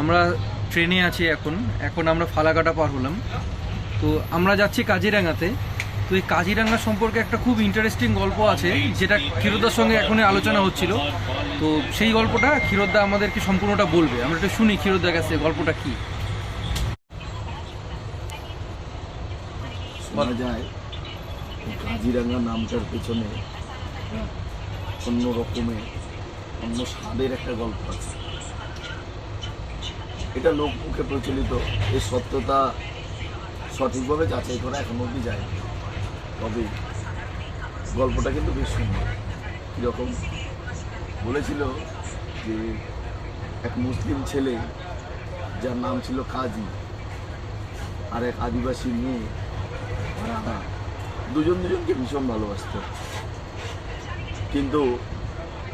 আমরা ট্রেনে আছি এখন। এখন আমরা ফালাকাটা পার হলাম। তো আমরা যাচ্ছি কাজিরাঙ্গাতে তো এই কাজিরাঙ্গা সম্পর্কে একটা খুব ইন্টারেস্টিং গল্প আছে, যেটা ক্ষীরোদার সঙ্গে এখনই আলোচনা হচ্ছিল। তো সেই গল্পটা ক্ষীরোদা আমাদেরকে সম্পূর্ণটা বলবে। আমরা একটু শুনি ক্ষীরোদার কাছে, গল্পটা কি? শোনা যায় কাজিরাঙ্গা নামটার পেছনে অন্য রকমের অন্য স্বাদের একটা গল্প আছে। এটা লোকমুখে প্রচলিত। এর সত্যতা সঠিকভাবে যাচাই করা এখন অবধি যায় তবে গল্পটা কিন্তু বেশ সুন্দর। কীরকম বলেছিল যে এক মুসলিম ছেলে যার নাম ছিল কাজী আর এক আদিবাসী মেয়ে রানা দুজন দুজনকে ভীষণ ভালোবাসত। কিন্তু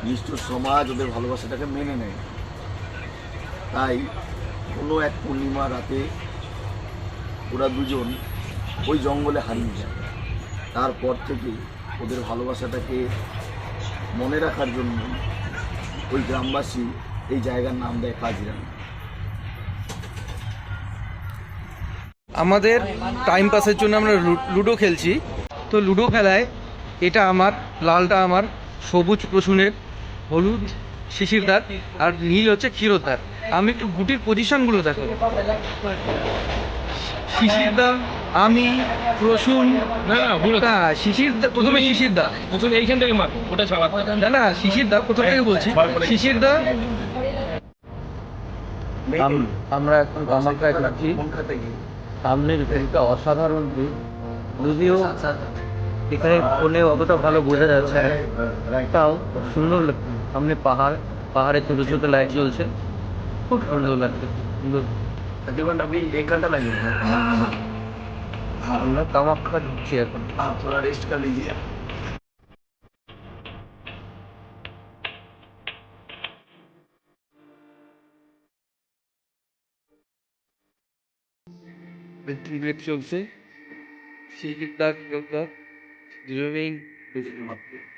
নিষ্ঠুর সমাজ ওদের ভালোবাসাটাকে মেনে নেয়। তাই কোনো এক পূর্ণিমা রাতে ওরা দুজন ওই জঙ্গলে হারিয়ে যায়। তারপর থেকে ওদের ভালোবাসাটাকে মনে রাখার জন্য ওই গ্রামবাসী এই জায়গার নাম দেয় কাজিরাঙ্গা আমাদের টাইম পাসের জন্য আমরা লুডো খেলছি। তো লুডো খেলায় এটা আমার, লালটা আমার, সবুজ প্রসূনের হলুদ শিশিরদার আর নীল হচ্ছে ক্ষীরোদার আমি একটু গুটির পজিশনগুলো দেখো। শিশিরদা আমি প্রসূন না না ভুল না শিশিরদা প্রথমে শিশিরদা প্রথমে এইখান থেকে মার ওটা ছাড়া। না না শিশিরদা প্রথম থেকে বলছি। শিশিরদা আম- আমরা এখন গঙ্গায় যাচ্ছি সামনের ভিউটা অসাধারণ ভিউ যদিও এখানে ফোনে অতটা ভালো বোঝা যাচ্ছে তাও সুন্দর লাগছে। সামনে পাহাড় পাহাড়ে ছোটো ছোটো লাইট জ্বলছে খুব সুন্দর লাগছে সুন্দর তকরিবান আপনি এক ঘন্টা লাগবে আমরা কামাখ্যা ঢুকছি এখন থোড়া রেস্ট কর লিজিয়ে ventriloque chauve-souris, c'est une dague, une dague, je vais, je vais,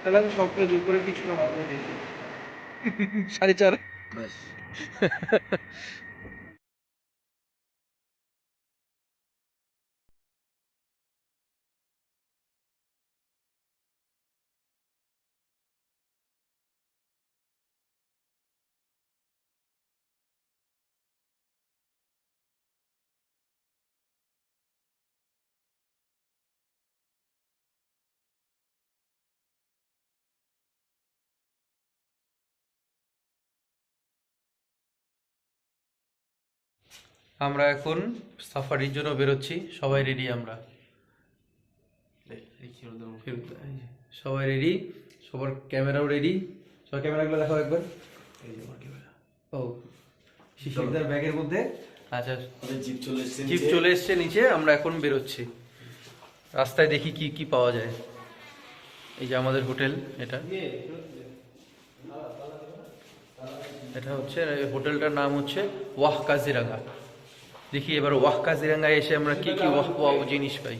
তাহলে আমি সবটা দূর করে কিছু না সাড়ে চার। আমরা এখন সাফারির জন্য বেরোচ্ছি। সবাই রেডি আমরা? সবাই রেডি সবার ক্যামেরাও রেডি সবার ক্যামেরাগুলো দেখো একবার। ও শিশিরদার ব্যাগের মধ্যে আচ্ছা। জিপ চলে এসছে জিপ চলে এসছে নিচে আমরা এখন বেরোচ্ছি। রাস্তায় দেখি কি কি পাওয়া যায়। এই যে আমাদের হোটেল এটা। এটা হচ্ছে হোটেলটার নাম হচ্ছে ওয়াহ কাজিরাঙ্গা। দেখি এবার ওয়াহকা জিরাঙ্গায় এসে আমরা কি কি ওয়াহ ওয়াহ জিনিস পাই।